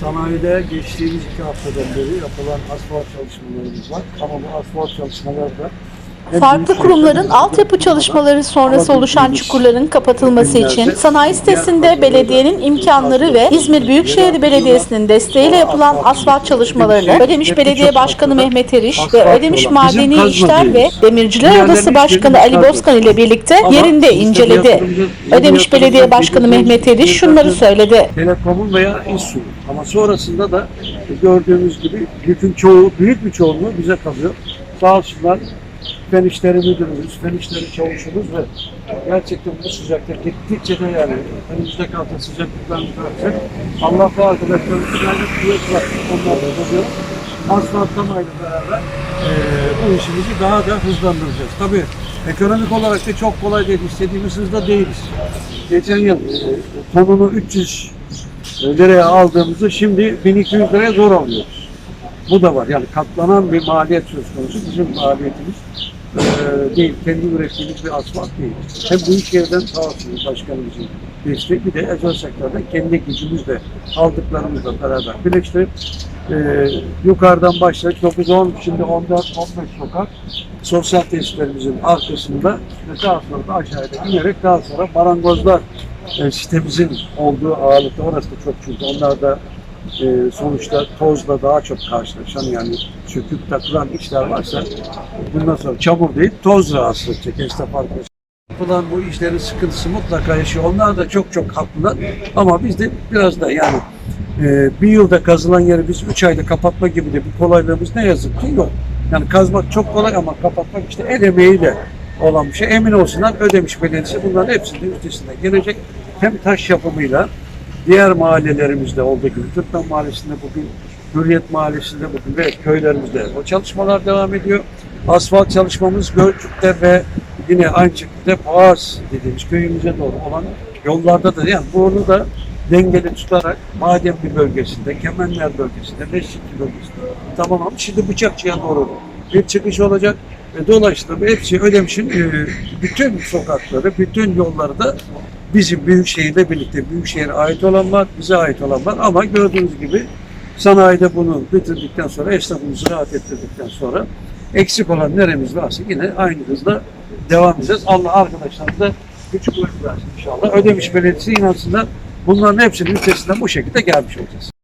Sanayide geçtiğimiz iki haftadan beri yapılan asfalt çalışmalarımız var. Ama bu asfalt çalışmalar da Farklı kurumların altyapı çalışmaları sonrası oluşan çukurların kapatılması için sanayi sitesinde belediyenin imkanları ve İzmir Büyükşehir Belediyesi'nin desteğiyle yapılan asfalt çalışmalarını Ödemiş Belediye Başkanı Mehmet Eriş ve Ödemiş Madeni İşler ve Demirciler Odası Başkanı Ali Bozkan ile birlikte yerinde inceledi. Ödemiş Belediye Başkanı Mehmet Eriş şunları söyledi. Telekom'un veya İSSU. Ama sonrasında da gördüğümüz gibi bütün çoğu, büyük bir çoğunluğu bize kalıyor. Sağ olsunlar Fen İşleri Müdürümüz, Fen İşleri Çavuşumuz ve gerçekten bu sıcakta gittikçe de yani önümüzdeki hafta sıcaklıklarını görecek. Allah bu arkadaşlarımızı gayret kuvvet var. Onlar da kazıyor. Asfaltlamayla beraber eee bu işimizi daha da hızlandıracağız. Tabii ekonomik olarak da çok kolay değil. İstediğimiz hızda değiliz. Geçen yıl eee, tonunu 300 liraya aldığımızı şimdi 1200 liraya zor alıyoruz. Bu da var. Yani katlanan bir maliyet söz konusu. Bizim maliyetimiz eee, değil. Kendi ürettiğimiz bir asfalt değil. Hem büyük yerden sağ olsun başkanımızın desteği bir de özel sektörden kendi gücümüzle aldıklarımızla beraber birleştirip eee, yukarıdan başlayıp 9-10 şimdi 14-15 sokak sosyal tesislerimizin arkasında ve daha sonra da aşağıda inerek daha sonra marangozlar e, sitemizin olduğu ağırlıkta orası da çok çünkü onlar da e, sonuçta tozla daha çok karşılaşan yani çöküp takılan işler varsa bundan sonra çamur değil toz rahatsız edecek esnaf arkadaşlar. Yapılan bu işlerin sıkıntısı mutlaka yaşıyor. Onlar da çok çok haklılar ama biz de biraz da yani e, bir yılda kazılan yeri biz üç ayda kapatma gibi de bir kolaylığımız ne yazık ki yok. Yani kazmak çok kolay ama kapatmak işte el emeğiyle olan bir şey. Emin olsunlar Ödemiş Belediyesi bunların hepsinin üstesinden gelecek. Hem taş yapımıyla diğer mahallelerimizde olduğu gibi Türkmen Mahallesi'nde bugün Hürriyet Mahallesi'nde bugün ve köylerimizde o çalışmalar devam ediyor. Asfalt çalışmamız Gölcük'te ve yine aynı şekilde Boğaz dediğimiz köyümüze doğru olan yollarda da yani bunu da dengeli tutarak Bademli bölgesinde, Kemenler bölgesinde, Beşikli bölgesinde tamam şimdi Bıçakçı'ya doğru bir çıkış olacak. Ve dolayısıyla hepsi Ödemiş'in e, bütün sokakları, bütün yolları da bizim Büyükşehir'le birlikte Büyükşehir'e ait olan var, bize ait olan var ama gördüğünüz gibi sanayide bunu bitirdikten sonra, esnafımızı rahat ettirdikten sonra eksik olan neremiz varsa yine aynı hızla devam edeceğiz. Allah arkadaşlarımıza güç kuvvet versin inşallah. Ödemiş Belediyesi inansınlar bunların hepsinin üstesinden bu şekilde gelmiş olacağız.